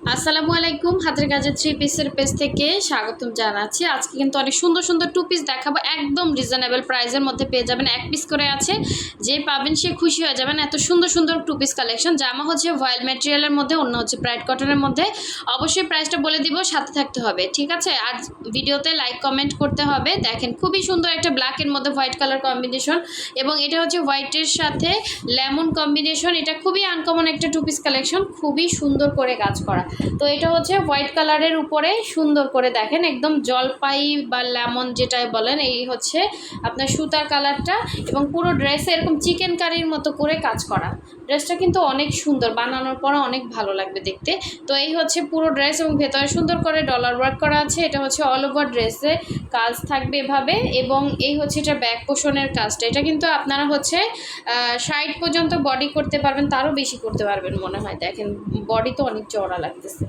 আসসালামু আলাইকুম, হাতের কাজের থ্রি পিসের পেজ থেকে স্বাগতম জানাচ্ছি। আজকে কিন্তু অনেক সুন্দর সুন্দর টু পিস দেখাবো, একদম রিজনেবল প্রাইসের মধ্যে পেয়ে যাবেন, এক পিস করে আছে। যে পাবেন সে খুশি হয়ে যাবেন। এত সুন্দর সুন্দর টু পিস কালেকশন জামা হচ্ছে ভয়েল ম্যাটেরিয়ালের মধ্যে, অন্য হচ্ছে ব্রাইট কটনের মধ্যে। অবশ্যই প্রাইসটা বলে দিব, সাথে থাকতে হবে, ঠিক আছে? আর ভিডিওতে লাইক কমেন্ট করতে হবে। দেখেন, খুবই সুন্দর একটা ব্ল্যাকের মধ্যে হোয়াইট কালার কম্বিনেশন এবং এটা হচ্ছে হোয়াইটের সাথে লেমন কম্বিনেশন এটা খুবই আনকমন একটা টু পিস কালেকশন খুবই সুন্দর করে কাজ করা। তো এটা হচ্ছে হোয়াইট কালারের উপরে সুন্দর করে দেখেন, একদম জলপাই বা লেমন যেটাই বলেন, এই হচ্ছে আপনার সুতার কালারটা এবং পুরো ড্রেসে এরকম চিকেন কারির মতো করে কাজ করা। ড্রেসটা কিন্তু অনেক সুন্দর, বানানোর পরে অনেক ভালো লাগবে দেখতে। তো এই হচ্ছে পুরো ড্রেস এবং ভেতরে সুন্দর করে ডলার ওয়ার্ক করা আছে, এটা হচ্ছে অল ওভার ড্রেসে কাজ থাকবে এভাবে এবং এই হচ্ছে এটা ব্যাক পোষণের কাজটা। এটা কিন্তু আপনারা হচ্ছে সাইড পর্যন্ত বডি করতে পারবেন, তারও বেশি করতে পারবেন মনে হয়। দেখেন বডি তো অনেক চড়া লাগতেছে।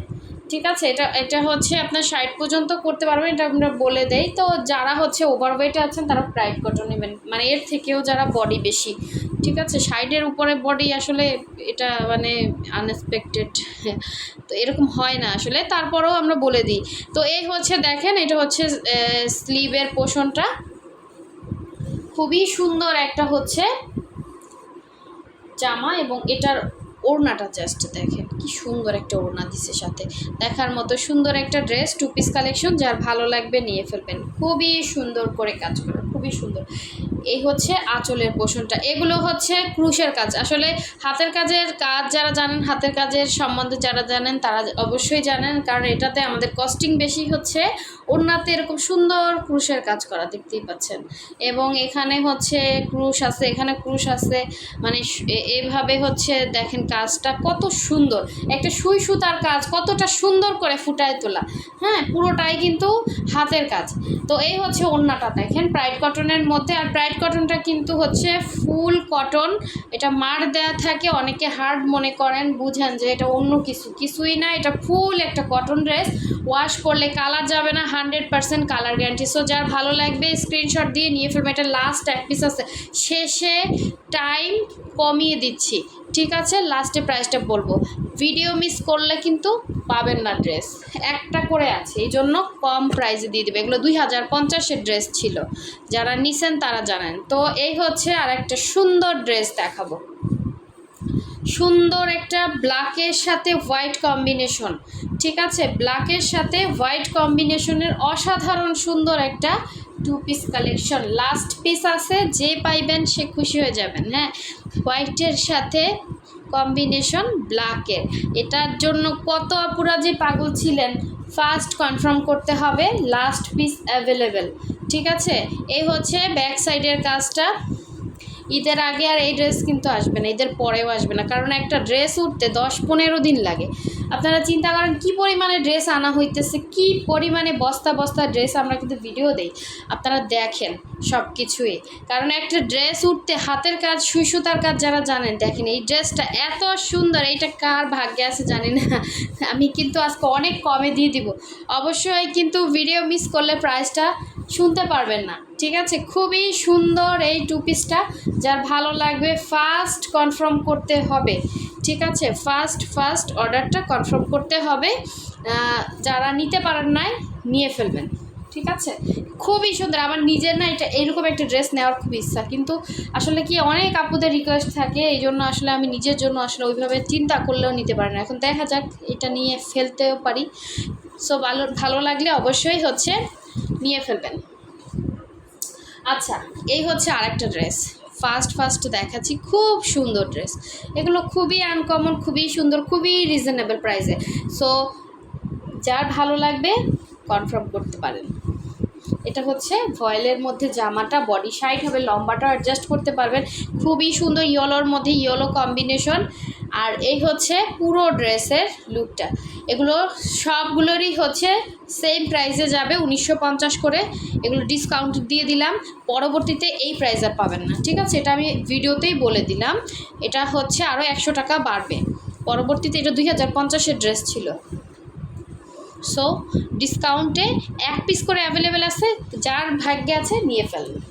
ঠিক আছে, এটা এটা হচ্ছে আপনার সাইড পর্যন্ত করতে পারবেন, এটা আমরা বলে দেই। তো যারা হচ্ছে ওভারওয়েটে আছেন, তারা প্রাইড কটন নেবেন। মানে এর থেকেও যারা বডি বেশি। ঠিক আছে সাইডের উপরে বডি আসলে এটা মানে আনএক্সপেক্টেড তো এরকম হয় না আসলে। তারপরেও আমরা বলে দিই। তো এই হচ্ছে দেখেন, এটা হচ্ছে স্লিভের পোষণটা। খুবই সুন্দর একটা হচ্ছে জামা এবং এটার ওড়নাটা জাস্ট দেখেন, কি সুন্দর একটা ওড়না দিছে সাথে। দেখার মতো সুন্দর একটা ড্রেস টু পিস কালেকশন যার ভালো লাগবে নিয়ে ফেলবেন। খুবই সুন্দর করে কাজ করে, খুবই সুন্দর। এই হচ্ছে আঁচলের পোষণটা। এগুলো হচ্ছে ক্রুশের কাজ। আসলে হাতের কাজের কাজ যারা জানেন, হাতের কাজের সম্বন্ধে যারা জানেন, তারা অবশ্যই জানেন, কারণ এটাতে আমাদের কস্টিং বেশি হচ্ছে ওড়নাতে এরকম সুন্দর ক্রুশের কাজ করা দেখতেই পাচ্ছেন। এবং এখানে হচ্ছে ক্রুশ আছে, এখানে ক্রুশ আছে। মানে এভাবে হচ্ছে দেখেন কাজটা কত সুন্দর। একটা সুই সুতার কাজ কতটা সুন্দর করে ফুটায় তোলা। হ্যাঁ পুরোটাই কিন্তু হাতের কাজ। তো এই হচ্ছে ওড়নাটা দেখেন প্রাইড কটনের মধ্যে। আর প্রাইড কটনটা কিন্তু হচ্ছে ফুল কটন এটা মার দেয়া থাকে, অনেকে হার্ড মনে করেন, বুঝেন যে এটা অন্য কিছু। কিছুই না, এটা ফুল একটা কটন ড্রেস ওয়াশ করলে কালার যাবে না hundred percent colour guarantee. So যার ভালো লাগবে স্ক্রিনশট দিয়ে নিয়ে ফেলবে। এটা লাস্ট এক পিস আছে। শেষে টাইম কমিয়ে দিচ্ছি। ঠিক আছে? লাস্টে প্রাইসটা বলব। ভিডিও মিস করলে কিন্তু পাবেন না ড্রেস একটা করে আছে। এই জন্য কম প্রাইসে দিয়ে দেবে। এগুলো দুই হাজার পঞ্চাশের ড্রেস ছিল। যারা নিছেন তারা জানেন। তো, এই হচ্ছে আর একটা সুন্দর ড্রেস দেখাবো। সুন্দর একটা ব্ল্যাকের সাথে হোয়াইট কম্বিনেশন ঠিক আছে? ব্ল্যাকের সাথে হোয়াইট কম্বিনেশনের অসাধারণ সুন্দর একটা two piece collection last piece আছে, যে পাইবেন সে খুশি হয়ে যাবেন হ্যাঁ? হোয়াইটের সাথে কম্বিনেশন ব্ল্যাকের এটার জন্য কত আপুরা যে পাগল ছিলেন? ফার্স্ট কনফার্ম করতে হবে লাস্ট পিস অ্যাভেলেবেল ঠিক আছে? এই হচ্ছে ব্যাক সাইডের কাজটা। ঈদের আগে আর এই ড্রেস কিন্তু আসবে না, ঈদের পরেও আসবে না। কারণ একটা ড্রেস উঠতে দশ পনেরো দিন লাগে। আপনারা চিন্তা করেন, কী পরিমাণে ড্রেস আনা হইতেছে, কী পরিমাণে বস্তা বস্তা ড্রেস আমরা কিন্তু ভিডিও দেই। আপনারা দেখেন সব কিছুই কারণ একটা ড্রেস উঠতে হাতের কাজ সুই সুতার কাজ যারা জানেন, দেখেন এই ড্রেসটা এত সুন্দর, এইটা কার ভাগ্যে আছে জানি না। আমি কিন্তু আজকে অনেক কমে দিয়ে দিব। অবশ্যই কিন্তু ভিডিও মিস করলে প্রাইসটা শুনতে পারবেন না। ঠিক আছে? খুবই সুন্দর এই টু। পিসটা যার ভালো লাগবে ফার্স্ট কনফার্ম করতে হবে। ঠিক আছে? ফার্স্ট ফার্স্ট অর্ডারটা কনফার্ম করতে হবে। যারা নিতে পারেন নাই, নিয়ে ফেলবেন। ঠিক আছে? খুবই সুন্দর। আমার নিজের না, এটা এরকম একটা ড্রেস নেওয়ার খুব ইচ্ছা। কিন্তু আসলে কি, অনেক আপুদের রিকোয়েস্ট থাকে। এই জন্য আসলে আমি নিজের জন্য আসলে ওইভাবে চিন্তা করলেও নিতে পারি না। এখন দেখা যাক, এটা নিয়ে ফেলতেও পারি। সো ভালো ভালো লাগলে অবশ্যই হচ্ছে নিয়ে ফেলবেন। আচ্ছা এই হচ্ছে আরেকটা ড্রেস। ফার্স্ট ফার্স্ট দেখাচ্ছি, খুব সুন্দর ড্রেস। এগুলো খুবই আনকমন খুবই সুন্দর, খুবই রিজনেবল প্রাইসে সো যার ভালো লাগবে কনফার্ম করতে পারেন। এটা হচ্ছে ভয়েলের মধ্যে জামাটা বডি সাইড হবে, লম্বাটা অ্যাডজাস্ট করতে পারবেন। খুবই সুন্দর ইয়েলোর মধ্যে ইয়েলো কম্বিনেশন আর এই হচ্ছে পুরো ড্রেসের লুকটা। এগুলো সবগুলোরই হচ্ছে সেম প্রাইসে যাবে উনিশশো পঞ্চাশ করে। এগুলো ডিসকাউন্ট দিয়ে দিলাম। পরবর্তীতে এই প্রাইস আর পাবেন না, ঠিক আছে? এটা আমি ভিডিওতেই বলে দিলাম। এটা হচ্ছে আরও একশো টাকা বাড়বে। পরবর্তীতে এটা দুই হাজার পঞ্চাশের ড্রেস ছিল। সো ডিসকাউন্টে এক পিস করে অ্যাভেলেবেল আছে, যার ভাগ্যে আছে, নিয়ে ফেলবেন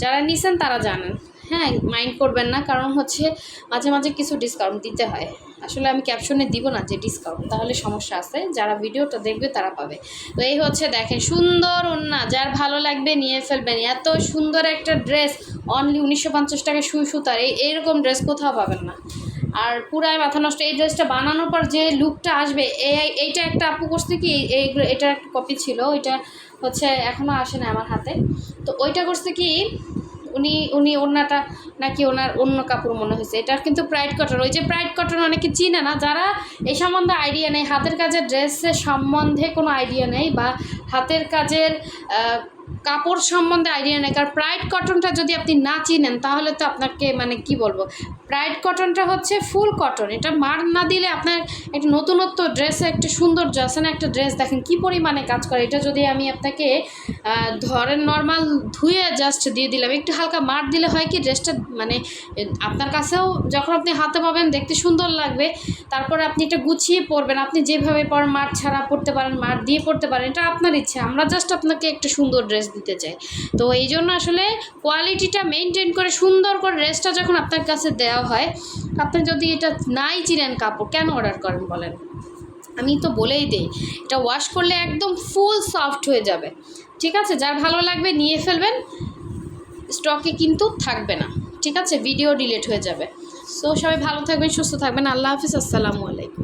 যারা নিছেন, তারা জানেন। হ্যাঁ মাইন্ড করবেন না, কারণ হচ্ছে মাঝে মাঝে কিছু ডিসকাউন্ট দিতে হয়। আসলে আমি ক্যাপশনে দিব না যে ডিসকাউন্ট তাহলে সমস্যা আছে। যারা ভিডিওটা দেখবে তারা পাবে। তো এই হচ্ছে দেখেন, সুন্দর ওন্না যার ভালো লাগবে নিয়ে ফেলবেন। এত সুন্দর একটা ড্রেস অনলি উনিশশো পঞ্চাশ টাকা সুই সুতার, এই এইরকম ড্রেস কোথাও পাবেন না। আর পুরাই মাথা নষ্ট, এই ড্রেসটা বানানোর পর যে লুকটা আসবে, এই এইটা একটা আপু করছে কি, এই এটা একটা কপি ছিল, ওইটা হচ্ছে এখনও আসে না আমার হাতে। তো ওইটা করছে কি উনি উনি ওনাটা নাকি ওনার অন্য কাপড় মনে হয়েছে। এটার কিন্তু প্রাইড কটন ওই যে প্রাইড কটন অনেকে চিনে না, যারা এই সম্বন্ধে আইডিয়া নেই, হাতের কাজের ড্রেসের সম্বন্ধে কোনো আইডিয়া নেই বা হাতের কাজের কাপড় সম্বন্ধে আইডিয়া নেই। কারণ প্রাইড কটনটা যদি আপনি না চিনেন, তাহলে তো আপনাকে মানে কি বলব? প্রাইড কটনটা হচ্ছে ফুল কটন এটা মার না দিলে আপনার একটা নতুনত্ব ড্রেসে একটা সুন্দর আছে না, একটা ড্রেস দেখেন কি পরিমাণে কাজ করে। এটা যদি আমি আপনাকে ধরেন নর্মাল ধুয়ে জাস্ট দিয়ে দিলাম, একটু হালকা মার দিলে হয় কি ড্রেসটা মানে আপনার কাছেও যখন আপনি হাতে পাবেন, দেখতে সুন্দর লাগবে। তারপরে আপনি এটা গুছিয়ে পরবেন। আপনি যেভাবে পরেন মার ছাড়া পরতে পারেন, মার দিয়ে পরতে পারেন, এটা আপনার ইচ্ছে। আমরা জাস্ট আপনাকে একটা সুন্দর ড্রেস দিতে চাই তো এই জন্য আসলে কোয়ালিটিটা মেনটেন করে, সুন্দর করে ড্রেসটা যখন আপনার কাছে দেওয়া হয়, আপনি যদি এটা নাই চিনেন কাপড়, কেন অর্ডার করেন বলেন? আমি তো বলেই দিই, এটা ওয়াশ করলে একদম ফুল সফট হয়ে যাবে। ঠিক আছে? যার ভালো লাগবে নিয়ে ফেলবেন স্টকে কিন্তু থাকবে না। ঠিক আছে? ভিডিও ডিলিট হয়ে যাবে। সো সবাই ভালো থাকবেন, সুস্থ থাকবেন। আল্লাহ হাফিজ, আসসালামু আলাইকুম।